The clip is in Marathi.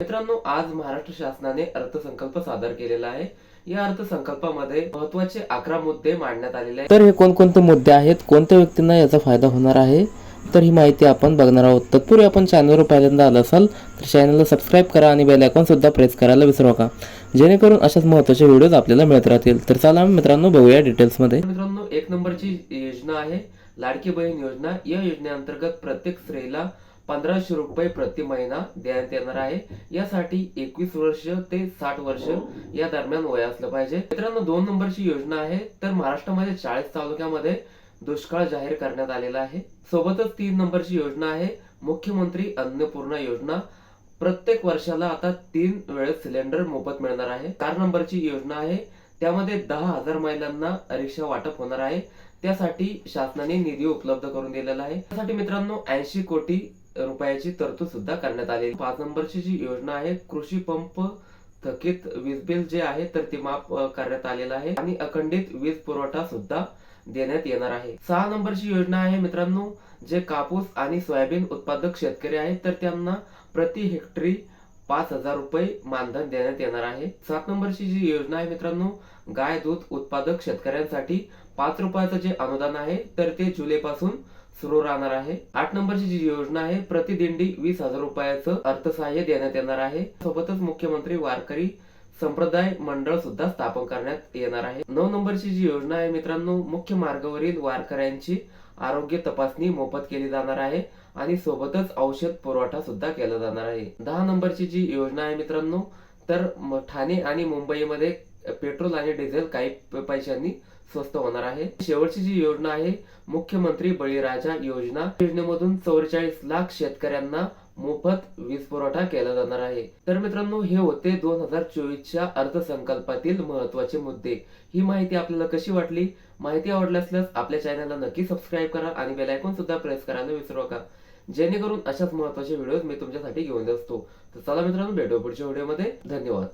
मित्रांनो आज महाराष्ट्र शासनाने अर्थसंकल्प सादर केलेला आहे. या अर्थसंकल्पामध्ये महत्त्वाचे अकरा मुद्दे मांडण्यात आलेले आहेत. तर हे कोणकोणते मुद्दे आहेत? कोणत्या व्यक्तींना याचा फायदा होणार आहे? तर ही माहिती आपण बघणार आहोत. तत्पूर्वी आपण चॅनलवर पहिल्यांदा आलं असाल तर चॅनलला सबस्क्राईब करा आणि बेल आयकॉन सुद्धा प्रेस करायला विसरू नका. जेणेकरून अशाच महत्त्वाचे व्हिडिओज आपल्याला मिळत राहतील. तर चला मित्रांनो बघूया डिटेल्समध्ये मित्रांनो एक नंबरची योजना आहे लाडकी बहीण योजना. या योजनेअंतर्गत प्रत्येक स्त्रीला पंधराशे रुपये प्रति महिना देण्यात येणार आहे. यासाठी एकवीस वर्ष ते साठ वर्ष या दरम्यान वय असलं पाहिजे. मित्रांनो दोन नंबरची योजना आहे. तर महाराष्ट्रामध्ये चाळीस तालुक्यामध्ये दुष्काळ जाहीर करण्यात आलेला आहे. सोबतच तीन नंबरची योजना आहे. मुख्यमंत्री अन्नपूर्णा योजना. प्रत्येक वर्षाला आता तीन वेळेस सिलेंडर मोफत मिळणार आहे. चार नंबरची योजना आहे. त्यामध्ये दहा हजार महिलांना रिक्षा वाटप होणार आहे. त्यासाठी शासनाने निधी उपलब्ध करून दिलेला आहे. त्यासाठी मित्रांनो ऐंशी कोटी रुपयाची तरतूद सुद्धा करण्यात आली. पाच नंबरची जी योजना आहे कृषी पंप थकीत वीज बिल जे आहे तर ते माफ करण्यात आलेलं आहे आणि अखंडित वीज पुरवठा सुद्धा देण्यात येणार आहे. सहा नंबरची योजना आहे मित्रांनो जे कापूस आणि सोयाबीन उत्पादक शेतकरी आहेत तर त्यांना प्रति हेक्टरी पाच हजार रुपये मानधन देण्यात येणार आहे. सात नंबरची जी योजना आहे मित्रांनो गाय दूध उत्पादक शेतकऱ्यांसाठी पाच रुपयाचं जे अनुदान आहे तर ते जुलै पासून सुरू राहणार आहे. आठ नंबरची जी योजना आहे प्रतिदिंडी वीस हजार रुपयाचं अर्थसहाय्य देण्यात येणार आहे. सोबतच मुख्यमंत्री वारकरी संप्रदाय मंडळ सुद्धा स्थापन करण्यात येणार आहे. नऊ नंबरची जी योजना आहे मित्रांनो मुख्य मार्गावरील वारकऱ्यांची आरोग्य तपासणी मोफत केली जाणार आहे आणि सोबतच औषध पुरवठा सुद्धा केला जाणार आहे. दहा नंबरची जी योजना आहे मित्रांनो तर ठाणे आणि मुंबईमध्ये पेट्रोल आणि डिझेल काही पैशांनी स्वस्त होणार आहे. शेवटची जी योजना आहे मुख्यमंत्री बळीराजा योजना. योजनेमधून चौवेचाळीस लाख शेतकऱ्यांना मोफत वीज पुरवठा केला जाणार आहे. तर मित्रांनो हे होते दोन हजार चोवीसच्या अर्थसंकल्पातील महत्त्वाचे मुद्दे. ही माहिती आपल्याला कशी वाटली? माहिती आवडली असल्यास आपल्या चॅनलला नक्की सबस्क्राईब करा आणि बेल आयकॉन सुद्धा प्रेस करायला विसरू नका. जेणेकरून अशाच महत्त्वाचे व्हिडिओज मी तुमच्यासाठी घेऊन असतो तर चला मित्रांनो भेटू पुढच्या व्हिडिओमध्ये. धन्यवाद.